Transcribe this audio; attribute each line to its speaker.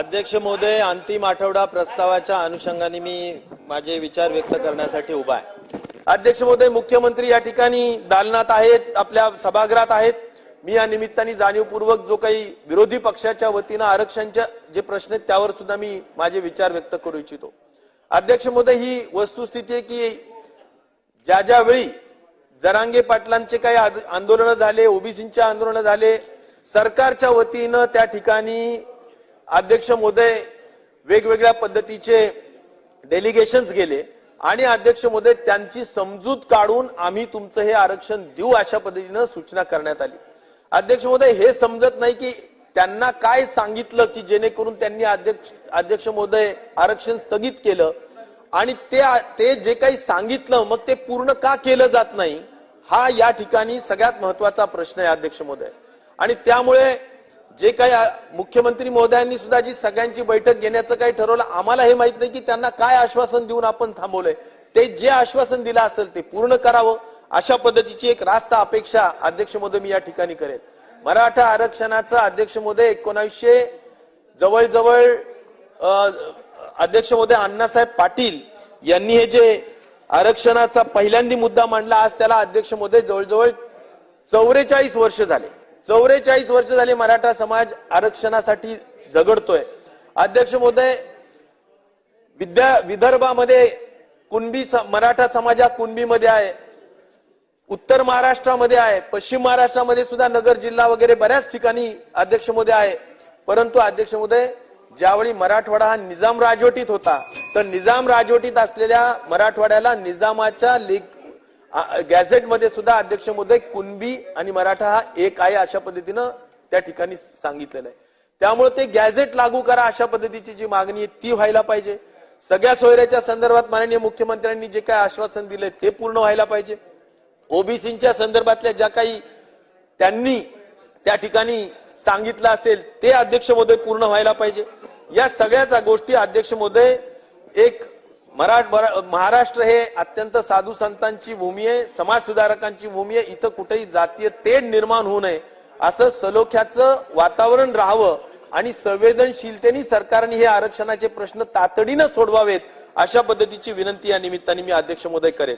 Speaker 1: अध्यक्ष महोदय अंतिम आठवडा प्रस्तावाच्या अनुषंगाने मी माझे विचार व्यक्त करण्यासाठी उभा आहे. अध्यक्ष महोदय मुख्यमंत्री या ठिकाणी दालनात आहेत आपल्या सभागृहात आहेत. मी या निमित्ताने जाणीवपूर्वक जो काही विरोधी पक्षाच्या वतीनं आरक्षणच्या जे प्रश्न आहेत त्यावर सुद्धा मी माझे विचार व्यक्त करू इच्छितो. अध्यक्ष महोदय ही वस्तुस्थिती आहे की ज्या ज्या वेळी जरांगे पाटलांचे काही आंदोलनं झाले ओबीसींचे आंदोलनं झाले सरकारच्या वतीनं त्या ठिकाणी अध्यक्ष मोदय वेगवेगळ्या पद्धतीचे डेलिगेशन्स गेले आणि अध्यक्ष मोदय त्यांची समजूत काढून आम्ही तुमचं हे आरक्षण देऊ अशा पद्धतीनं सूचना करण्यात आली. अध्यक्ष मोदय हे समजत नाही की त्यांना काय सांगितलं की जेणेकरून त्यांनी अध्यक्ष अध्यक्ष मोदय आरक्षण स्थगित केलं आणि ते ते जे काही सांगितलं मग ते पूर्ण का केलं जात नाही हा या ठिकाणी सगळ्यात महत्त्वाचा प्रश्न आहे अध्यक्ष मोदय आणि त्यामुळे जे काही मुख्यमंत्री महोदयांनी सुद्धा जी सगळ्यांची बैठक घेण्याचं काही ठरवलं आम्हाला हे माहीत नाही की त्यांना काय आश्वासन देऊन आपण थांबवलंय. ते जे आश्वासन दिलं असेल ते पूर्ण करावं. अशा पद्धतीची एक रास्त अपेक्षा अध्यक्ष महोदय मी या ठिकाणी करेन मराठा आरक्षणाचा अध्यक्ष महोदय एकोणावीसशे जवळजवळ अध्यक्ष महोदय अण्णासाहेब पाटील यांनी हे जे आरक्षणाचा पहिल्यांदा मुद्दा मांडला आज त्याला अध्यक्ष महोदय जवळजवळ चौवेचाळीस वर्ष झाले. चौवेचाळीस वर्ष झाले मराठा समाज आरक्षणासाठी झगडतोय. अध्यक्ष महोदय विद्या विदर्भामध्ये कुणबी मराठा समाज कुणबीमध्ये आहे उत्तर महाराष्ट्रामध्ये आहे पश्चिम महाराष्ट्रामध्ये सुद्धा नगर जिल्हा वगैरे बऱ्याच ठिकाणी अध्यक्ष महोदय आहे. परंतु अध्यक्ष महोदय ज्यावेळी मराठवाडा हा निजाम राजवटीत होता तर निजाम राजवटीत असलेल्या मराठवाड्याला निजामाच्या लेख गॅझेटमध्ये सुद्धा अध्यक्ष महोदय कुणबी आणि मराठा हा एक आहे अशा पद्धतीनं त्या ठिकाणी सांगितलेलं आहे. त्यामुळे ते गॅझेट लागू करा अशा पद्धतीची जी मागणी आहे ती व्हायला पाहिजे. सगळ्या सोयऱ्याच्या संदर्भात माननीय मुख्यमंत्र्यांनी जे काय आश्वासन दिले ते पूर्ण व्हायला पाहिजे. ओबीसीच्या संदर्भातल्या ज्या काही त्यांनी त्या ठिकाणी सांगितलं असेल ते अध्यक्ष महोदय पूर्ण व्हायला पाहिजे. या सगळ्याच गोष्टी अध्यक्ष महोदय एक मराठ महाराष्ट्र हे अत्यंत साधू संतांची भूमी आहे समाज सुधारकांची भूमी आहे इथं कुठेही जातीय तेढ निर्माण होऊ नये असं सलोख्याचं वातावरण राहावं आणि संवेदनशीलतेने सरकारने हे आरक्षणाचे प्रश्न तातडीनं सोडवावेत अशा पद्धतीची विनंती या निमित्ताने मी अध्यक्ष महोदय करेन.